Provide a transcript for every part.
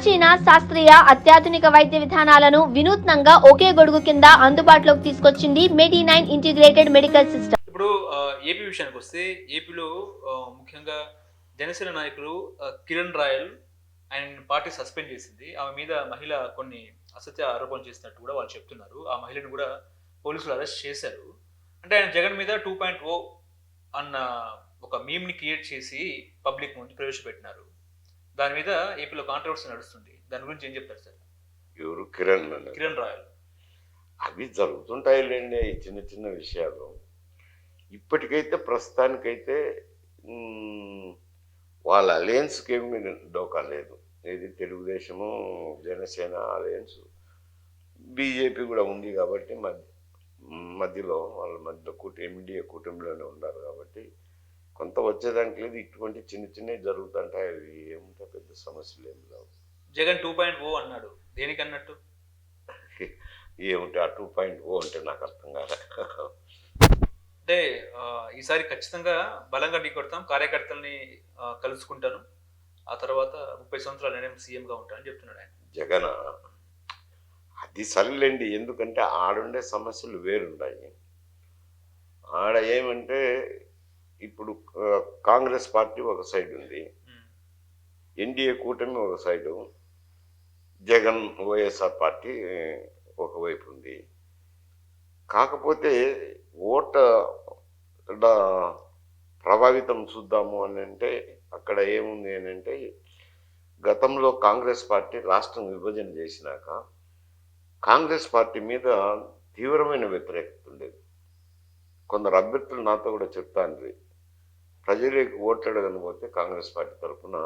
ప్రాచీన శాస్త్రీయ అత్యాధునిక వైద్య విధానాలను వినూత్నంగా ఒకే గొడుగు కింద అందుబాటులోకి తీసుకొచ్చింది Medi nine integrated medical system ఇప్పుడు ఏపీ విషయానికి వస్తే ఏపీలో ముఖ్యంగా జనసేన నాయకులు కిరణ్ రాయల్ ఆయన పార్టీ సస్పెండ్ చేసింది. ఆమె మీద మహిళ కొన్ని అసత్య ఆరోపణలు చేసినట్టు కూడా వాళ్ళు చెప్తున్నారు. ఆ మహిళను కూడా పోలీసులు అరెస్ట్ చేశారు. అంటే ఆయన జగన్ మీద టూ పాయింట్ ఓ అన్న ఒక మీమ్ని క్రియేట్ చేసి పబ్లిక్ ముందు ప్రవేశపెట్టినారు. దాని మీద ఏపీలో కాంట్రవర్సీ నడుస్తుంది. దాని గురించి ఏం చెప్తారు సార్? ఎవరు? కిరణ్ కిరణ్ రాయల్. అవి జరుగుతుంటాయిలేండి ఈ చిన్న చిన్న విషయాలు. ఇప్పటికైతే ప్రస్తుతానికైతే వాళ్ళ అలయన్స్కి ఏమి డోకా లేదు. ఇది తెలుగుదేశము జనసేన అలయన్స్ బీజేపీ కూడా ఉంది కాబట్టి మధ్య మధ్యలో వాళ్ళ మధ్య కూట ఎన్డీఏ కూటమిలోనే ఉన్నారు కాబట్టి కొంత వచ్చేదానికి లేదు. ఇటువంటి చిన్న చిన్నవి జరుగుతుంటాయి. అవి ఏముంటాయి పెద్ద సమస్యలు ఏమి లేవు జగన్ టూ పాయింట్ ఓ అన్నాడు. దేనికి అన్నట్టు? ఏముంటే ఆ టూ పాయింట్ ఓ అంటే నాకు అర్థం కాలే. అంటే ఈసారి ఖచ్చితంగా బలంగా ఢీకొడతాం కార్యకర్తల్ని కలుసుకుంటాను. ఆ తర్వాత ముప్పై సంవత్సరాలు నేను సీఎంగా ఉంటానని చెప్తున్నాడు ఆయన. జగన్ అది సరిలేండి. ఎందుకంటే ఆడుండే సమస్యలు వేరున్నాయి ఆడ ఏమంటే ఇప్పుడు కాంగ్రెస్ పార్టీ ఒక సైడ్ ఉంది. ఎన్డీఏ కూటమి ఒక సైడు. జగన్ వైఎస్ఆర్ పార్టీ ఒకవైపు ఉంది. కాకపోతే ఓట ప్రభావితం చూద్దాము అని అంటే అక్కడ ఏముంది అని అంటే గతంలో కాంగ్రెస్ పార్టీ రాష్ట్రం విభజన చేసినాక కాంగ్రెస్ పార్టీ మీద తీవ్రమైన వ్యతిరేకత ఉండేది. కొందరు అభ్యర్థులు నాతో కూడా చెప్తాండ్రి ప్రజలకు ఓట్లాడదని పోతే కాంగ్రెస్ పార్టీ తరఫున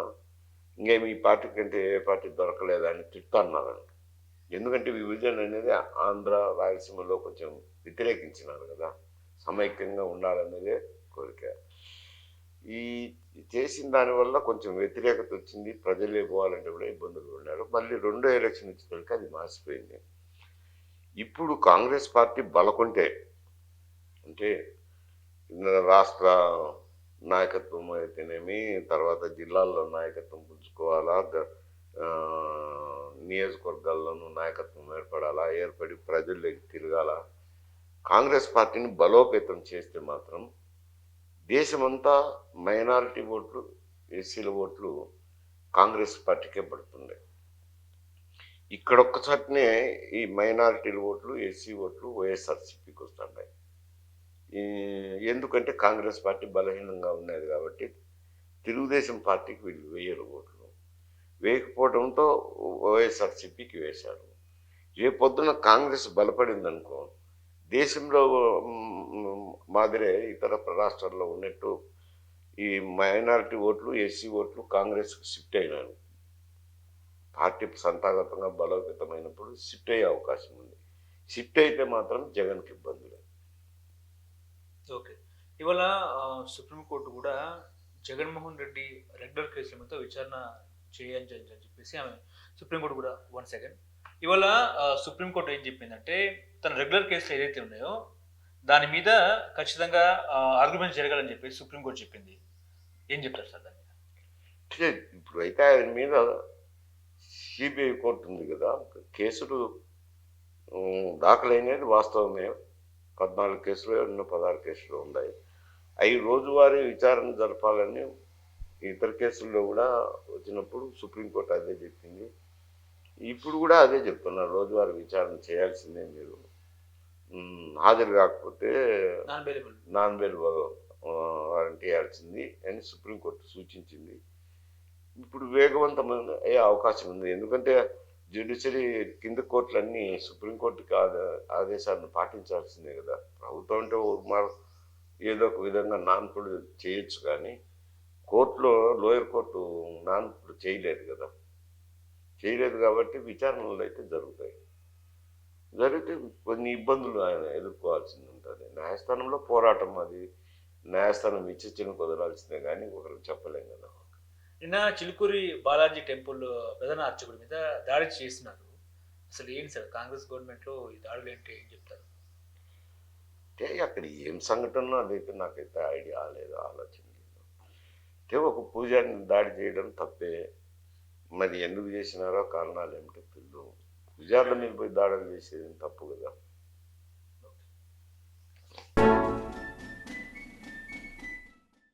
ఇంకేమి ఈ పార్టీ కంటే ఏ పార్టీ దొరకలేదా అని తిట్టన్నారంట ఎందుకంటే విభజన అనేది ఆంధ్ర రాయలసీమలో కొంచెం వ్యతిరేకించినారు కదా. సమైక్యంగా ఉండాలన్నదే కోరిక. ఈ చేసిన దానివల్ల కొంచెం వ్యతిరేకత వచ్చింది. ప్రజలే పోవాలంటే కూడా ఇబ్బందులు ఉన్నారు మళ్ళీ రెండో ఎలక్షన్ వచ్చినాక అది మార్చిపోయింది ఇప్పుడు కాంగ్రెస్ పార్టీ బలకుంటే అంటే రాష్ట్ర నాయకత్వం అయితేనేమి తర్వాత జిల్లాల్లో నాయకత్వం పుంజుకోవాలా నియోజకవర్గాల్లోనూ నాయకత్వం ఏర్పడాలా ఏర్పడి ప్రజల్లోకి తిరగాల. కాంగ్రెస్ పార్టీని బలోపేతం చేస్తే మాత్రం దేశమంతా మైనారిటీ ఓట్లు ఎస్సీల ఓట్లు కాంగ్రెస్ పార్టీకే పడుతుండే ఇక్కడ ఒక్కసారినే ఈ మైనారిటీల ఓట్లు ఎస్సీ ఓట్లు వైఎస్ఆర్సీపీకి వస్తుండే ఎందుకంటే కాంగ్రెస్ పార్టీ బలహీనంగా ఉన్నది కాబట్టి తెలుగుదేశం పార్టీకి వీళ్ళు వేయరు ఓట్లు. వేయకపోవడంతో వైఎస్ఆర్సీపీకి వేశారు రేపొద్దున కాంగ్రెస్ బలపడిందనుకో దేశంలో మాదిరే ఇతర రాష్ట్రాల్లో ఉన్నట్టు ఈ మైనారిటీ ఓట్లు ఎస్సీ ఓట్లు కాంగ్రెస్కి షిఫ్ట్ అయినారు పార్టీ సంతాగతంగా బలోపేతమైనప్పుడు షిఫ్ట్ అయ్యే అవకాశం ఉంది షిఫ్ట్ అయితే మాత్రం జగన్కి ఇబ్బందులు ఓకే. ఇవాళ సుప్రీంకోర్టు కూడా జగన్మోహన్ రెడ్డి రెగ్యులర్ కేసుల మీద విచారణ చేయని అని చెప్పేసి ఆమె సుప్రీంకోర్టు కూడా వన్ సెకండ్. ఇవాళ సుప్రీంకోర్టు ఏం చెప్పిందంటే తన రెగ్యులర్ కేసులు ఏదైతే ఉన్నాయో దాని మీద ఖచ్చితంగా ఆర్గ్యుమెంట్ జరగాలని చెప్పేసి సుప్రీంకోర్టు చెప్పింది. ఏం చెప్తారు సార్ దాని మీద? ఇప్పుడు అయితే ఆయన మీద సిబిఐ కోర్టు ఉంది కదా కేసులు దాఖలైనది వాస్తవమే. పద్నాలుగు కేసులు ఎన్నో పదహారు కేసులు ఉన్నాయి. అవి రోజువారీ విచారణ జరపాలని ఇతర కేసుల్లో కూడా వచ్చినప్పుడు సుప్రీంకోర్టు అదే చెప్పింది. ఇప్పుడు కూడా అదే చెప్తున్నారు రోజువారీ విచారణ చేయాల్సిందే మీరు. హాజరు కాకపోతే నాన్ బెయిలబుల్ వారంటీ ఇవ్వాల్సింది అని సుప్రీంకోర్టు సూచించింది. ఇప్పుడు వేగవంతమైన అయ్యే అవకాశం ఉంది. ఎందుకంటే జ్యుడిషియరీ కింద కోర్టులన్నీ సుప్రీంకోర్టుకి ఆదే ఆదేశాలను పాటించాల్సిందే కదా. ప్రభుత్వం అంటే మార్ ఏదో ఒక విధంగా నాన్పుడు చేయొచ్చు కానీ కోర్టులో లోయర్ కోర్టు నాన్పుడు చేయలేదు కదా. చేయలేదు కాబట్టి విచారణలు అయితే జరుగుతాయి. జరిగితే కొన్ని ఇబ్బందులు ఆయన ఎదుర్కోవాల్సింది ఉంటుంది. న్యాయస్థానంలో పోరాటం అది. న్యాయస్థానం ఇచ్చిన కుదరాల్సిందే కానీ ఒకరికి చెప్పలేం కదా. నిన్న చిలుకూరి బాలాజీ టెంపుల్ ప్రధాన అర్చకుడి మీద దాడి చేస్తున్నారు అసలు ఏంటి సార్? కాంగ్రెస్ గవర్నమెంట్లో ఈ దాడులు ఏంటి ఏం చెప్తారు? అంటే అక్కడ ఏం సంఘటన అదైతే నాకైతే ఐడియా లేదు ఆలోచన లేదు. అంటే ఒక పూజారిని దాడి చేయడం తప్పే. మరి ఎందుకు చేసినారో కారణాలు ఏమిటో తెలియదు. విచారణ మీద పోయి దాడులు చేసేది తప్పు కదా?